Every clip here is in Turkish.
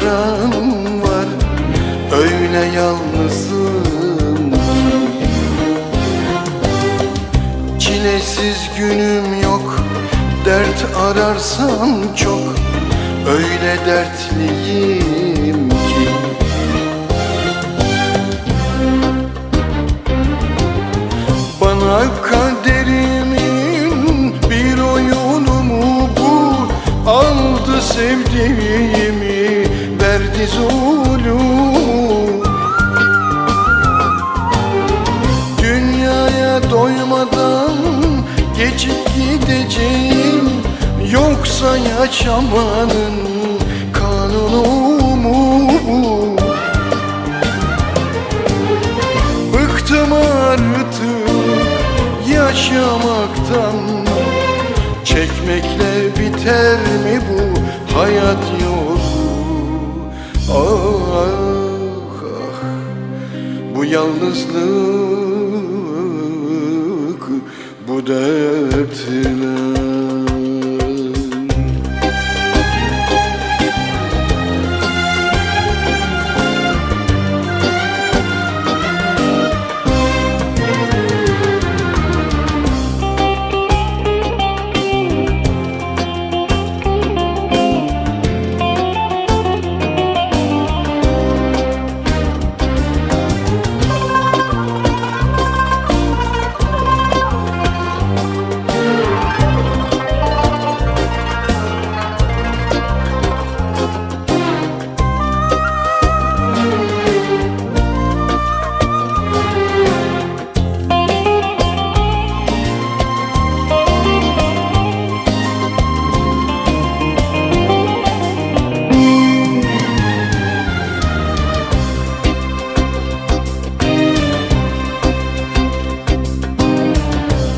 oran var. Öyle yalnızım. Çilesiz günüm yok. Dert ararsam çok. Öyle dertliyim ki. Bana kaderimin bir oyunu mu bu Aldı sevdiğimi zulüm Dünyaya doymadan geçip gideceğim Yoksa yaşamanın kanunu mu? Bu? Bıktım artık yaşamaktan. Çekmekle biter mi bu hayat yolu Ah ah bu yalnızlık bu dertler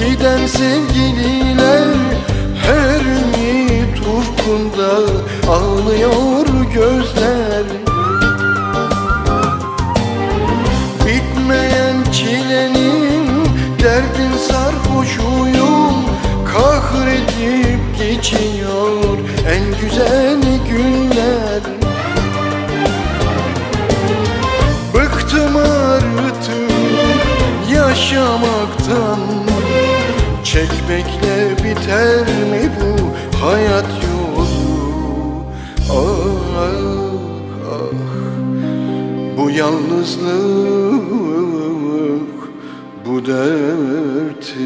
giden sevgililer Her ümit ufkunda ağlıyor gözler. Bitmeyen çilenin derdin sarhoşuyum Kahredip geçiyor en güzel Çekmekle biter mi bu hayat yolu? Ah ah bu yalnızlık bu dertler